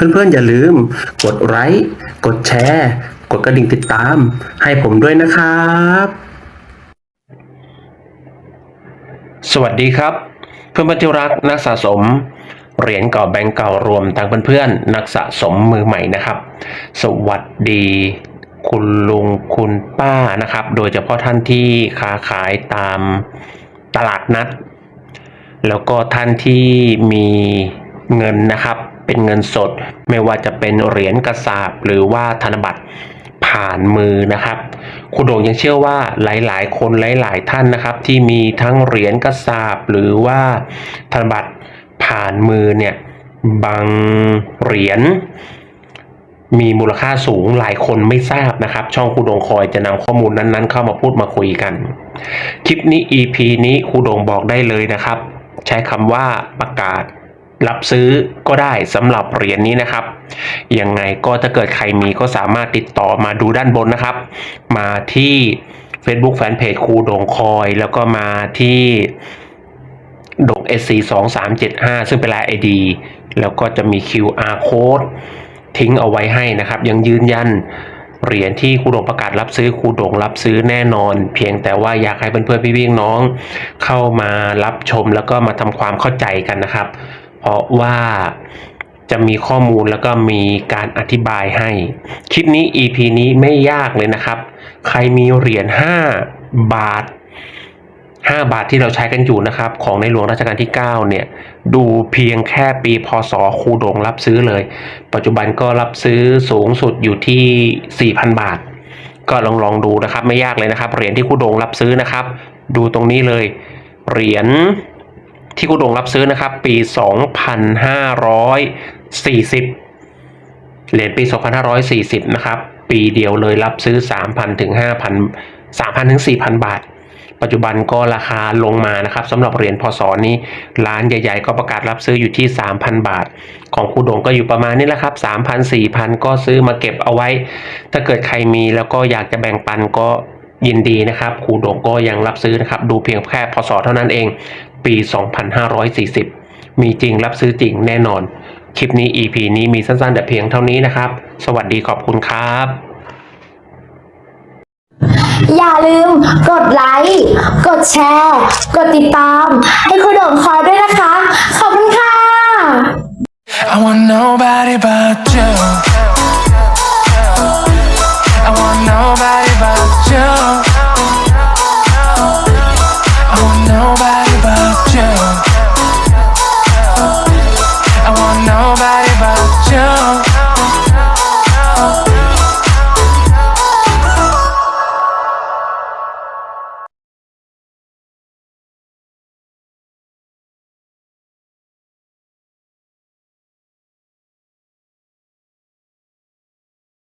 เพื่อนๆ อย่าลืม กดไลค์กดแชร์ กดกระดิ่งติดตาม ให้ผมด้วยนะครับ สวัสดีครับ เพื่อนๆที่รักนักสะสมเหรียญเก่าแบงก์เก่ารวมทั้งเพื่อนๆนักสะสมมือใหม่นะครับ สวัสดีคุณลุงคุณป้านะครับ โดยเฉพาะท่านที่ค้าขายตามตลาดนัด แล้วก็ท่านที่มี เงินนะครับ เป็นเงินสด ไม่ว่าจะเป็นเหรียญกระสาบหรือว่าธนบัตรผ่านมือนะครับคุณโด่งยังเชื่อว่าหลายๆ คนหลาย ๆ ท่านนะครับ ที่มีทั้งเหรียญกระสาบหรือว่าธนบัตรผ่านมือเนี่ยบางเหรียญมีมูลค่าสูงหลายคนไม่ทราบนะครับ ช่องคูดงคอยจะนำข้อมูลนั้นๆ เข้ามาพูดมาคุยกัน คลิปนี้ EP นี้คูดงบอกได้เลยนะครับ ใช้คำว่าประกาศ รับซื้อก็ได้สำหรับเหรียญนี้นะครับ ยังไงก็ถ้าเกิดใครมีก็สามารถติดต่อมาดูด้านบนนะครับ มาที่ Facebook Fanpage ครูโดงคอย แล้วก็มาที่โดง SC 2 3 7 5ซึ่งเป็นราย ID แล้วก็จะมี QR code ทิ้งเอาไว้ให้นะครับ ยังยืนยันเหรียญที่ครูโดงประกาศรับซื้อครูโดงรับซื้อแน่นอน เพียงแต่ว่าอยากให้เพื่อนๆพี่ๆน้อง เข้ามารับชมแล้วก็มาทำความเข้าใจกันนะครับ เพราะว่าจะมีข้อมูลแล้วก็มีการอธิบายให้ คลิปนี้ EP นี้ไม่ยากเลยนะครับ ใครมีเหรียญ 5 บาท 5 บาทที่เราใช้กันอยู่นะครับ ของในหลวงรัชกาลที่ 9 เนี่ย ดูเพียงแค่ปีพศครูโดงรับซื้อเลย ปัจจุบันก็รับซื้อสูงสุดอยู่ที่ 4,000 บาท ก็ลองลองดูนะครับ ไม่ยากเลยนะครับ เหรียญที่ครูโดงรับซื้อนะครับ ดูตรงนี้เลย เหรียญ ที่ครูดงรับซื้อนะครับ ปี 2540 เหรียญปี 2540 นะครับ ปีเดียวเลยรับซื้อ 3,000 ถึง 5,000 3,000 ถึง 4,000 บาท ปัจจุบันก็ราคาลงมานะครับสำหรับเหรียญพศนี้ ร้านใหญ่ๆ ก็ประกาศรับซื้ออยู่ที่ 3,000 บาท ของคูดงก็อยู่ประมาณนี้แหละครับ 3,000 4,000 ก็ซื้อมาเก็บเอาไว้ ถ้าเกิดใครมีแล้วก็อยากจะแบ่งปันก็ ยินดีนะครับครูดงก็ยังรับซื้อนะครับ ดูเพียงแค่พศเท่านั้นเอง ปี 2540 มีจริงรับซื้อจริงแน่นอน คลิปนี้ EP นี้มีสั้นๆ แต่เพียงเท่านี้นะครับ สวัสดีขอบคุณครับ อย่าลืมกดไลค์ กดแชร์ กดติดตาม ให้คุณโด่งคอยด้วยนะคะ